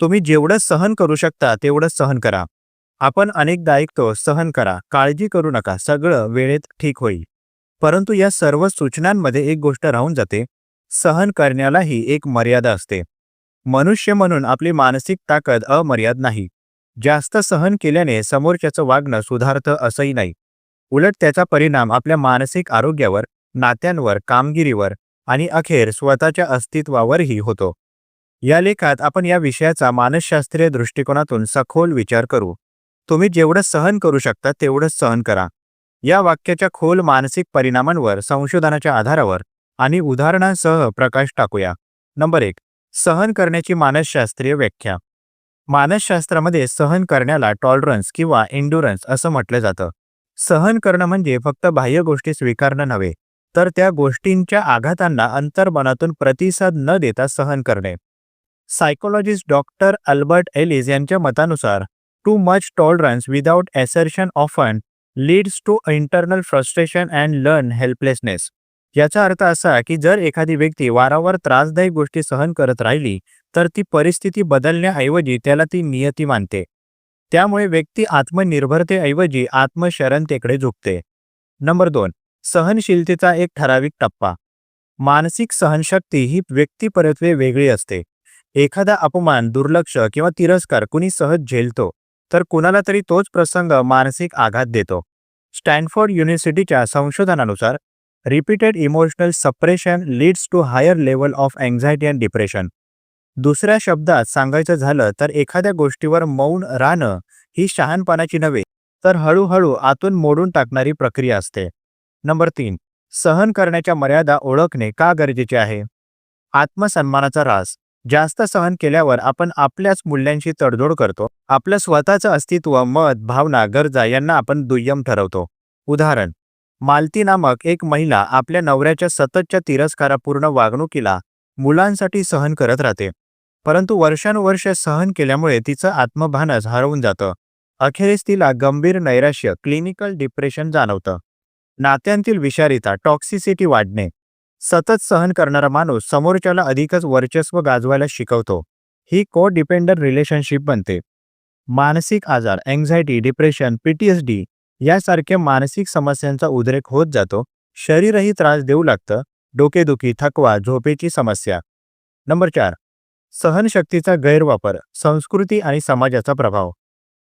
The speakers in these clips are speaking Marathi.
तुम्ही जेवढं सहन करू शकता तेवढं सहन करा. आपण अनेकदा ऐकतो सहन करा काळजी करू नका सगळं वेळेत ठीक होईल. परंतु या सर्व सूचनांमध्ये एक गोष्ट राहून जाते सहन करण्यालाही एक मर्यादा असते. मनुष्य म्हणून आपली मानसिक ताकद अमर्याद नाही. जास्त सहन केल्याने समोरच्याचं वागणं सुधारतं असंही नाही. उलट त्याचा परिणाम आपल्या मानसिक आरोग्यावर नात्यांवर कामगिरीवर आणि अखेर स्वतःच्या अस्तित्वावरही होतो. या लेखात आपण या विषयाचा मानसशास्त्रीय दृष्टिकोनातून सखोल विचार करू. तुम्ही जेवढं सहन करू शकता तेवढंच सहन करा. या वाक्याच्या खोल मानसिक परिणामांवर संशोधनाच्या आधारावर आणि उदाहरणांसह प्रकाश टाकूया. नंबर एक सहन करण्याची मानसशास्त्रीय व्याख्या. मानसशास्त्रामध्ये सहन करण्याला टॉलरन्स किंवा इंडुरन्स असं म्हटलं जातं. सहन करणं म्हणजे फक्त बाह्य गोष्टी स्वीकारणं नव्हे तर त्या गोष्टींच्या आघातांना अंतर्मनातून प्रतिसाद न देता सहन करणे. सायकोलॉजिस्ट डॉक्टर अल्बर्ट एलिस यांच्या मतानुसार too much tolerance without assertion often leads to internal frustration and learn helplessness याचा अर्थ असा की जर एखादी व्यक्ती वारंवार त्रासदायक गोष्टी सहन करत राहिली तर ती परिस्थिती बदलण्याऐवजी त्याला ती नियती मानते. त्यामुळे व्यक्ती आत्मनिर्भरतेऐवजी आत्मशरणतेकडे झुकते. नंबर दोन सहनशीलतेचा एक ठराविक टप्पा. मानसिक सहनशक्ती ही व्यक्तिपरत्वे वेगळी असते. एखादा अपमान दुर्लक्ष किंवा तिरस्कार कुणी सहज झेलतो तर कुणाला तरी तोच प्रसंग मानसिक आघात देतो. स्टॅनफोर्ड युनिव्हर्सिटीच्या संशोधनानुसार repeated emotional suppression leads to higher level of anxiety and depression. दुसऱ्या शब्दात सांगायचं झालं तर एखाद्या गोष्टीवर मौन राहणं ही शहाणपणाची नव्हे तर हळूहळू आतून मोडून टाकणारी प्रक्रिया असते. नंबर तीन सहन करण्याच्या मर्यादा ओळखणे का गरजेचे आहे? आत्मसन्मानाचा रास. जास्त सहन केल्यावर आपण आपल्याच मूल्यांशी तडजोड करतो. आपलं स्वतःचं अस्तित्व मत भावना गरजा यांना आपण दुय्यम ठरवतो. उदाहरण मालती नामक एक महिला आपल्या नवऱ्याच्या सततच्या तिरस्कारापूर्ण वागणुकीला मुलांसाठी सहन करत राहते. परंतु वर्षानुवर्ष सहन केल्यामुळे तिचं आत्मभानच हरवून जातं. अखेरीस तिला गंभीर नैराश्य क्लिनिकल डिप्रेशन जाणवतं. नात्यांतील विषारिता टॉक्सिसिटी वाढणे. सतत सहन करणारा माणूस समोरच्याला अधिकच वर्चस्व गाजवायला शिकवतो. ही को डिपेंडंट रिलेशनशिप बनते. मानसिक आजार अँझायटी डिप्रेशन पीटीएसडी यासारख्या मानसिक समस्यांचा उद्रेक होत जातो. शरीरही त्रास देऊ लागतं. डोकेदुखी थकवा झोपेची समस्या. नंबर चार. सहनशक्तीचा गैरवापर संस्कृती आणि समाजाचा प्रभाव.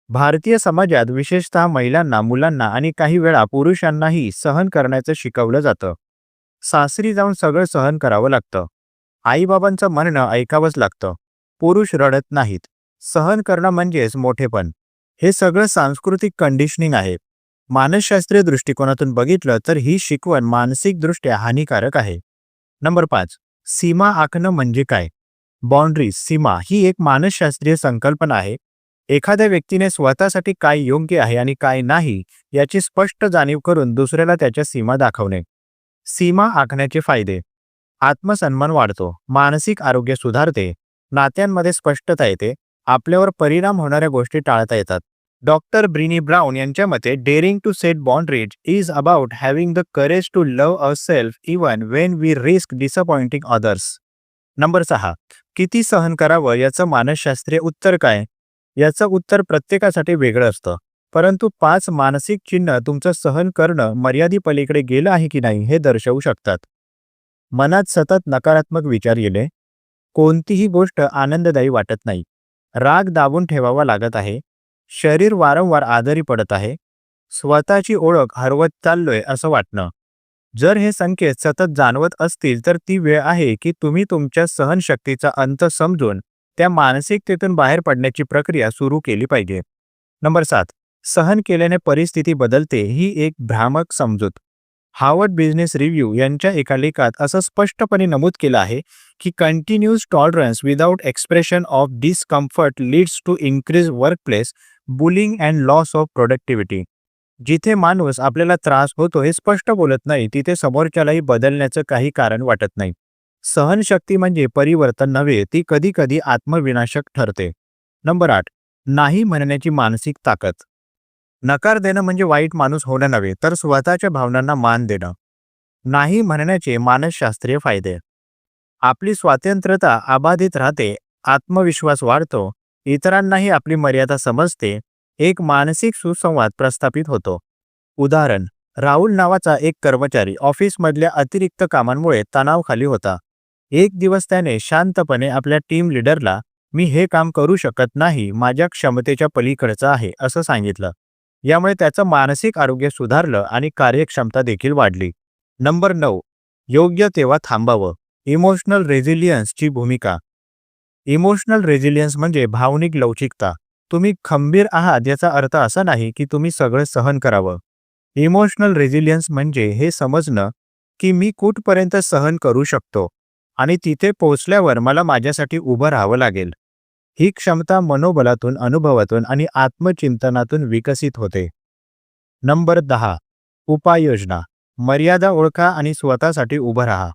भारतीय समाजात विशेषतः महिलांना मुलांना आणि काही वेळा पुरुषांनाही सहन करण्याचं शिकवलं जातं. सासरी जाऊन सगळं सहन करावं लागतं. आईबाबांचं म्हणणं ऐकावंच लागतं. पुरुष रडत नाहीत. सहन करणं म्हणजेच मोठेपण. हे सगळं सांस्कृतिक कंडिशनिंग आहे. मानसशास्त्रीय दृष्टिकोनातून बघितलं तर ही शिकवण मानसिकदृष्ट्या हानिकारक आहे. नंबर पाच. सीमा आखणं म्हणजे काय? बाउंड्री सीमा ही एक मानसशास्त्रीय संकल्पना आहे. एखाद्या व्यक्तीने स्वतःसाठी काय योग्य आहे आणि काय नाही याची स्पष्ट जाणीव करून दुसऱ्याला त्याच्या सीमा दाखवणे. सीमा आखण्याचे फायदे. आत्मसन्मान वाढतो मानसिक आरोग्य सुधारते नात्यांमध्ये स्पष्टता येते आपल्यावर परिणाम होणाऱ्या गोष्टी टाळता येतात. डॉक्टर ब्रिनी ब्राऊन यांच्या मते daring to set boundaries is about having the courage to love a self even when we risk disappointing others. Number सहा किती सहन करावं याचं मानसशास्त्रीय उत्तर काय? याचं उत्तर प्रत्येकासाठी वेगळं असतं. परंतु पाच मानसिक चिन्ह तुमचं सहन करणं मर्यादेपलीकडे गेलं आहे की नाही हे दर्शवू शकतात. मनात सतत नकारात्मक विचार येले. कोणतीही गोष्ट आनंददायी वाटत नाही. राग दाबून ठेवावा लागत आहे. शरीर वारंवार आजारी पडत आहे. स्वतःची ओळख हरवत चाललोय असं वाटणं. जर हे संकेत सतत जाणवत असतील तर ती वेळ आहे की तुम्ही तुमच्या सहनशक्तीचा अंत समजून त्या मानसिकतेतून बाहेर पडण्याची प्रक्रिया सुरू केली पाहिजे. नंबर सात. सहन केल्याने परिस्थिती बदलते ही एक भ्रामक समजूत. हार्वर्ड बिझनेस रिव्ह्यू यांच्या एका लेखात असं स्पष्टपणे नमूद केलं आहे की continuous tolerance without expression of discomfort leads to increase workplace bullying and loss of productivity. जिथे माणूस आपल्याला त्रास होतो हे स्पष्ट बोलत नाही तिथे समोरच्यालाही बदलण्याचं काही कारण वाटत नाही. सहनशक्ती म्हणजे परिवर्तन नव्हे ती कधी कधी आत्मविनाशक ठरते. नंबर आठ. नाही म्हणण्याची मानसिक ताकद. नकार देणं म्हणजे वाईट माणूस होणं नव्हे तर स्वतःच्या भावनांना मान देणं. नाही म्हणण्याचे मानसशास्त्रीय फायदे. आपली स्वातंत्र्यता अबाधित राहते आत्मविश्वास वाढतो इतरांनाही आपली मर्यादा समजते एक मानसिक सुसंवाद प्रस्थापित होतो. उदाहरण राहुल नावाचा एक कर्मचारी ऑफिसमधल्या अतिरिक्त कामांमुळे तणावखाली होता. एक दिवस त्याने शांतपणे आपल्या टीम लीडरला मी हे काम करू शकत नाही माझ्या क्षमतेच्या पलीकडचं आहे असं सांगितलं. यामुळे त्याचं मानसिक आरोग्य सुधारलं आणि कार्यक्षमता देखील वाढली. नंबर नऊ. योग्य तेव्हा थांबावं. इमोशनल रेझिलियन्सची भूमिका. इमोशनल रेझिलियन्स म्हणजे भावनिक लवचिकता. तुम्ही खंबीर आहात याचा अर्थ असा नाही की तुम्ही सगळं सहन करावं. इमोशनल रेझिलियन्स म्हणजे हे समजणं की मी कुठपर्यंत सहन करू शकतो आणि तिथे पोहोचल्यावर मला माझ्यासाठी उभं राहावं लागेल. ही क्षमता मनोबलातून अनुभवातून आणि आत्मचिंतनातून विकसित होते. नंबर दहा. उपाययोजना. मर्यादा ओळखा आणि स्वतःसाठी उभं राहा.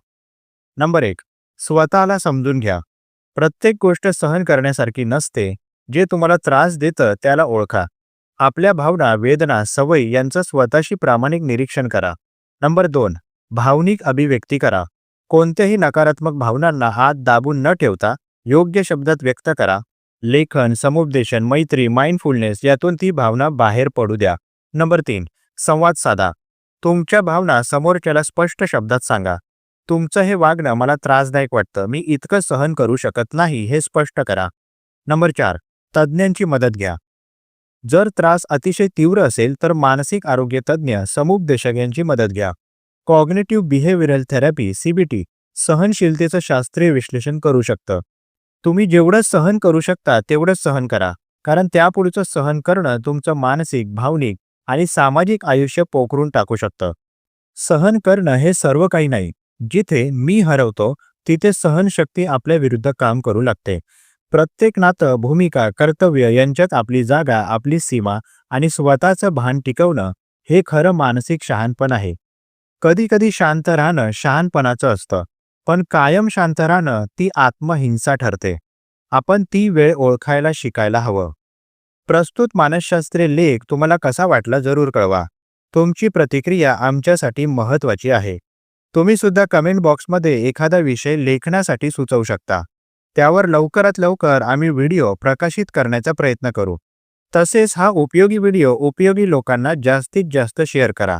नंबर एक. स्वतःला समजून घ्या. प्रत्येक गोष्ट सहन करण्यासारखी नसते जे तुम्हाला त्रास देतं त्याला ओळखा. आपल्या भावना वेदना सवयी यांचं स्वतःशी प्रामाणिक निरीक्षण करा. नंबर दोन. भावनिक अभिव्यक्ती करा. कोणत्याही नकारात्मक भावनांना हात दाबून न ठेवता योग्य शब्दात व्यक्त करा. लेखन समुपदेशन मैत्री माइंडफुलनेस यातून ती भावना बाहेर पडू द्या. नंबर तीन संवाद साधा. तुमच्या भावना समोरच्याला स्पष्ट शब्दात सांगा. तुमचं हे वागणं मला त्रासदायक वाटतं. मी इतकं सहन करू शकत नाही हे स्पष्ट करा. नंबर चार तज्ज्ञांची मदत घ्या. जर त्रास अतिशय तीव्र असेल तर मानसिक आरोग्य तज्ज्ञ समुपदेशक यांची मदत घ्या. कॉग्नेटिव्ह बिहेव्हिअरल थेरपी सीबीटी सहनशीलतेचं शास्त्रीय विश्लेषण करू शकतं. तुम्ही जेवढं सहन करू शकता तेवढं सहन करा. कारण त्यापुढचं सहन करणं तुमचं मानसिक भावनिक आणि सामाजिक आयुष्य पोखरून टाकू शकतं. सहन करणं हे सर्व काही नाही. जिथे मी हरवतो तिथे सहनशक्ती आपल्या विरुद्ध काम करू लागते. प्रत्येक नातं भूमिका कर्तव्य यांच्यात आपली जागा आपली सीमा आणि स्वतःचं भान टिकवणं हे खरं मानसिक शहाणपण आहे. कधी कधी शांत राहणं शहाणपणाचं असतं. पण कायम शांत राहणं ती आत्महिंसा ठरते. आपण ती वेळ ओळखायला शिकायला हवं. प्रस्तुत मानसशास्त्रीय लेख तुम्हाला कसा वाटला जरूर कळवा. तुमची प्रतिक्रिया आमच्यासाठी महत्त्वाची आहे. तुम्ही सुद्धा कमेंट बॉक्समध्ये एखादा विषय लेखनासाठी सुचवू शकता. त्यावर लवकरात लवकर आम्ही व्हिडिओ प्रकाशित करण्याचा प्रयत्न करू. तसेच हा उपयोगी व्हिडिओ उपयोगी लोकांना जास्तीत जास्त शेअर करा.